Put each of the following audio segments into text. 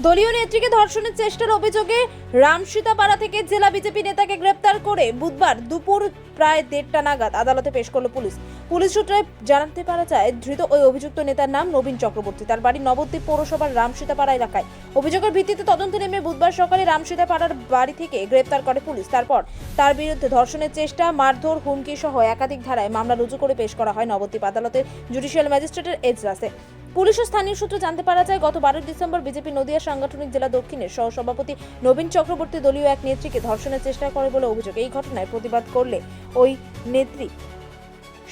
দলীয় নেত্রীকে ধর্ষণের চেষ্টার অভিযোগে রামসীতাপাড়া থেকে জেলা বিজেপি নেতাকে গ্রেপ্তার করে বুধবার দুপুর প্রায় দেড়টা নাগাদ আদালতে পেশ করল পুলিশ। পুলিশ সূত্রে জানাতে পারা যায়, ধৃত ওই অভিযুক্ত নেতার নাম নবীন চক্রবর্তী। তার বাড়ি নবদ্বীপ পৌরসভার রামসীতাপাড়া এলাকায়। অভিযোগের ভিত্তিতে তদন্তে নেমে বুধবার সকালে রামসীতাপাড়ার বাড়ি থেকে গ্রেপ্তার করে পুলিশ। তারপর তার বিরুদ্ধে ধর্ষণের চেষ্টা, মারধর, হুমকি সহ একাধিক ধারায় মামলা রুজু করে পেশ করা হয় নবদ্বীপ আদালতের জুডিশিয়াল ম্যাজিস্ট্রেটের এজলাসে। পুলিশ ও স্থানীয় সূত্রে জানতে পারা যায়, গত বারোই ডিসেম্বর বিজেপি নদিয়া সাংগঠনিক জেলা দক্ষিণের সহসভাপতি নবীন চক্রবর্তী দলীয় এক নেত্রীকে ধর্ষণের চেষ্টা করে বলে অভিযোগ। এই ঘটনায় প্রতিবাদ করলে ওই নেত্রী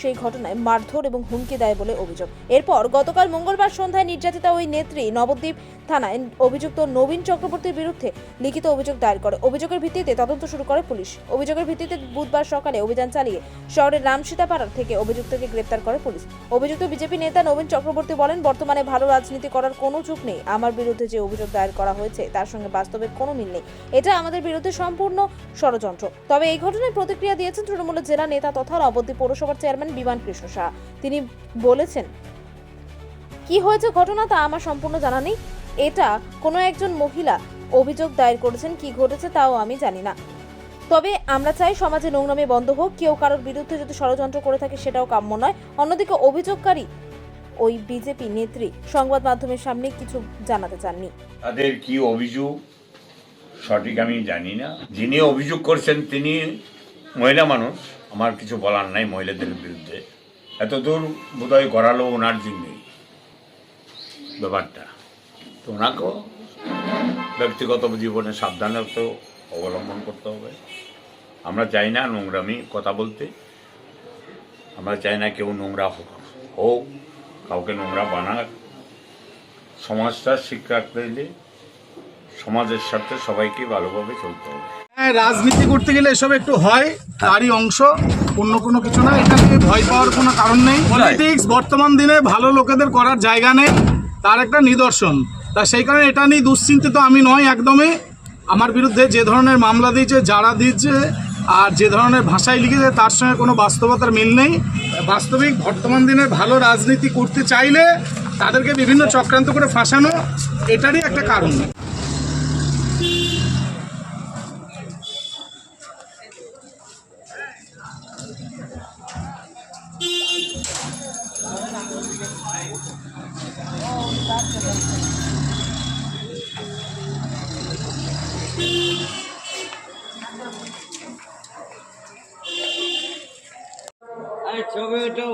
সেই ঘটনায় মারধর এবং হুমকি দেয় বলে অভিযোগ। এরপর গতকাল মঙ্গলবার সন্ধ্যায় নির্যাতিতা ওই নেত্রী নবদ্বীপ থানায় অভিযুক্ত নবীন চক্রবর্তীর বিরুদ্ধে লিখিত অভিযোগ দায়ের করে। অভিযোগের ভিত্তিতে তদন্ত শুরু করে পুলিশ। অভিযোগের ভিত্তিতে বুধবার সকালে অভিযান চালিয়ে শহরের রামসীতাপাড়ার থেকে অভিযুক্তকে গ্রেপ্তার করে পুলিশ। অভিযুক্ত বিজেপি নেতা নবীন চক্রবর্তী বলেন, বর্তমানে ভালো রাজনীতি করার কোনো চুক নেই। আমার বিরুদ্ধে যে অভিযোগ দায়ের করা হয়েছে, তার সঙ্গে বাস্তবের কোনো মিল নেই। এটা আমাদের বিরুদ্ধে সম্পূর্ণ ষড়যন্ত্র। তবে এই ঘটনায় প্রতিক্রিয়া দিয়েছেন তৃণমূলের জেলা নেতা তথা নবদ্বীপ পৌরসভার চেয়ারম্যান বিমান কৃষ্ণ শাহ। তিনি বলেছেন, কি হয়েছে ঘটনা তা আমার সম্পূর্ণ জানা নেই। এটা কোনো একজন মহিলা অভিযোগ দায়ের করেছেন, কি ঘটেছে তাও আমি জানি না। তবে আমরা চাই সমাজে নোংরামি বন্ধ হোক, কেউ কারোর বিরুদ্ধে যদি ষড়যন্ত্র করে থাকে সেটাও কাম্য নয়। অন্যদিকে অভিযোগকারী, ওই বিজেপি নেত্রী সংবাদ মাধ্যমের সামনে কিছু জানাতে চাননি। তাদের কি অভিযোগ? সঠিক আমি জানি না। যিনি অভিযোগ করছেন তিনি মহিলা মানুষ, আমার কিছু বলার নাই মহিলাদের বিরুদ্ধে। এত দূর বোধহয় গড়ালো ওনার জন্যই ব্যাপারটা। তো ওনাকেও ব্যক্তিগত জীবনে সাবধানতা অবলম্বন করতে হবে। আমরা চাই না নোংরামি, কথা বলতে। আমরা চাই না কেউ নোংরা হোক হোক, কাউকে নোংরা বানাক। সমাজটা শিক্ষা দিলে সমাজের সাথে সবাইকে ভালোভাবে চলতে হবে। হ্যাঁ রাজনীতি করতে গেলে এসব একটু হয় তারই অংশ অন্য কোনো কিছু না। এটাকে ভয় পাওয়ার কোনো কারণ নেই। পলিটিক্স বর্তমান দিনে ভালো লোকেদের করার জায়গা নেই তার একটা নিদর্শন। তা সেই কারণে এটা নিয়ে দুশ্চিন্তিত আমি নয় একদমই। আমার বিরুদ্ধে যে ধরনের মামলা দিয়েছে যারা দিয়েছে আর যে ধরনের ভাষায় লিখেছে তার সঙ্গে কোনো বাস্তবতার মিল নেই। বাস্তবিক বর্তমান দিনে ভালো রাজনীতি করতে চাইলে তাদেরকে বিভিন্ন চক্রান্ত করে ফাঁসানো এটারই একটা কারণ। ছবি ওঠো